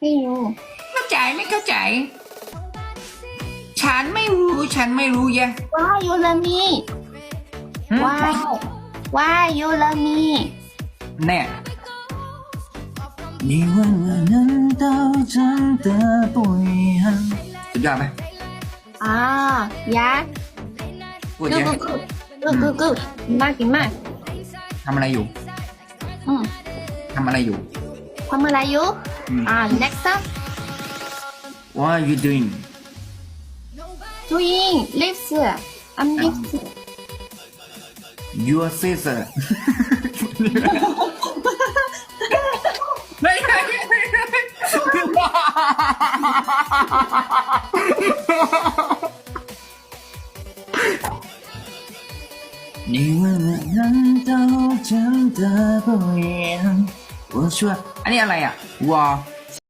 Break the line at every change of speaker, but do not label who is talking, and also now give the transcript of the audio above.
ไม่รู้
เข้าใจไม่เข้าใจ ฉันไม่รู้ฉันไม่รู้แยะ
Why you love me
หึ
Why Why you love me
แน่你问我难道真的不一样สุดยอดไหม
อ่า yeah
พูด
good
เยอะ
good good good good กินมากกินมาก
ทำอะไรอยู่
อืม
ทำอะไรอยู่
ทำอะไรอยู่
อืม
อ่า next up
What are you doing
doing lips I'm lips
Your sister ไม่ใช่ไม่ใช่你问我难道真的不一样 我说อันนี้อะไรอะวอ